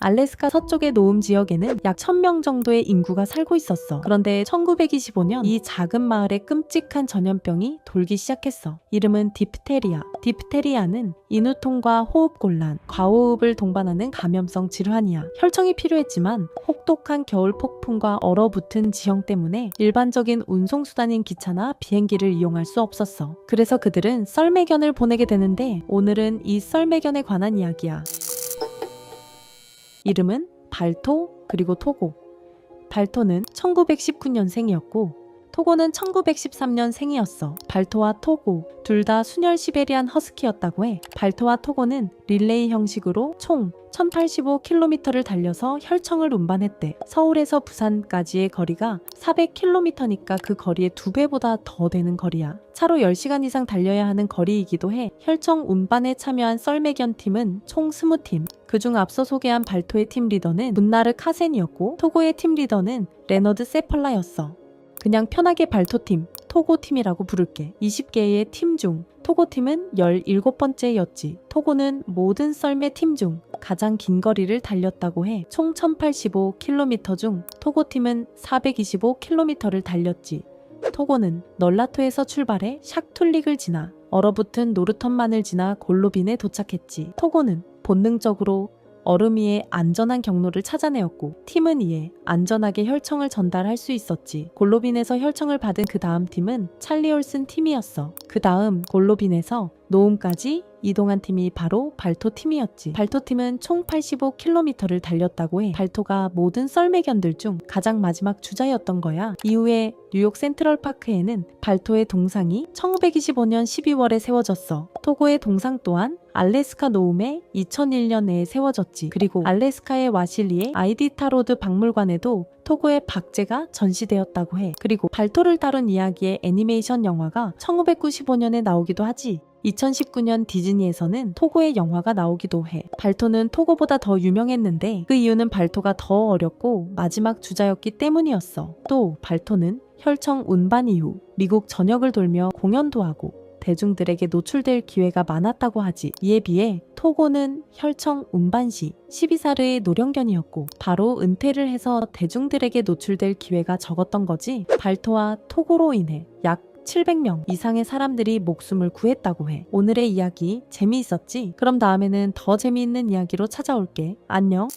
알래스카 서쪽의 노움 지역에는 약 1000명 정도의 인구가 살고 있었어. 그런데 1925년 이 작은 마을에 끔찍한 전염병이 돌기 시작했어. 이름은 디프테리아. 디프테리아는 인후통과 호흡곤란, 과호흡을 동반하는 감염성 질환이야. 혈청이 필요했지만 혹독한 겨울 폭풍과 얼어붙은 지형 때문에 일반적인 운송수단인 기차나 비행기를 이용할 수 없었어. 그래서 그들은 썰매견을 보내게 되는데 오늘은 이 썰매견에 관한 이야기야. 이름은 발토 그리고 토고. 발토는 1919년생이었고 토고는 1913년 생이었어. 발토와 토고 둘 다 순혈 시베리안 허스키였다고 해. 발토와 토고는 릴레이 형식으로 총 1085km를 달려서 혈청을 운반했대. 서울에서 부산까지의 거리가 400km니까 그 거리의 두 배보다 더 되는 거리야. 차로 10시간 이상 달려야 하는 거리이기도 해. 혈청 운반에 참여한 썰매견 팀은 총 20팀. 그중 앞서 소개한 발토의 팀 리더는 문나르 카센이었고 토고의 팀 리더는 레너드 세펄라였어. 그냥 편하게 발토팀, 토고팀이라고 부를게. 20개의 팀 중 토고팀은 17번째였지. 토고는 모든 썰매 팀 중 가장 긴 거리를 달렸다고 해. 총 1085km 중 토고팀은 425km를 달렸지. 토고는 널라토에서 출발해 샥툴릭을 지나 얼어붙은 노르턴만을 지나 골로빈에 도착했지. 토고는 본능적으로 얼음 위에 안전한 경로를 찾아내었고 팀은 이에 안전하게 혈청을 전달할 수 있었지. 골로빈에서 혈청을 받은 그 다음 팀은 찰리 올슨 팀이었어. 그 다음 골로빈에서 노움까지 이동한 팀이 바로 발토 팀이었지. 발토 팀은 총 85km를 달렸다고 해. 발토가 모든 썰매견들 중 가장 마지막 주자였던 거야. 이후에 뉴욕 센트럴 파크에는 발토의 동상이 1925년 12월에 세워졌어. 토고의 동상 또한 알래스카 노움에 2001년에 세워졌지. 그리고 알래스카의 와실리의 아이디타 로드 박물관에도 토고의 박제가 전시되었다고 해. 그리고 발토를 다룬 이야기의 애니메이션 영화가 1995년에 나오기도 하지. 2019년 디즈니에서는 토고의 영화가 나오기도 해. 발토는 토고보다 더 유명했는데 그 이유는 발토가 더 어렸고 마지막 주자였기 때문이었어. 또 발토는 혈청 운반 이후 미국 전역을 돌며 공연도 하고 대중들에게 노출될 기회가 많았다고 하지. 이에 비해 토고는 혈청 운반 시 12사르의 노령견이었고 바로 은퇴를 해서 대중들에게 노출될 기회가 적었던 거지. 발토와 토고로 인해 약 700명 이상의 사람들이 목숨을 구했다고 해. 오늘의 이야기 재미있었지? 그럼 다음에는 더 재미있는 이야기로 찾아올게. 안녕.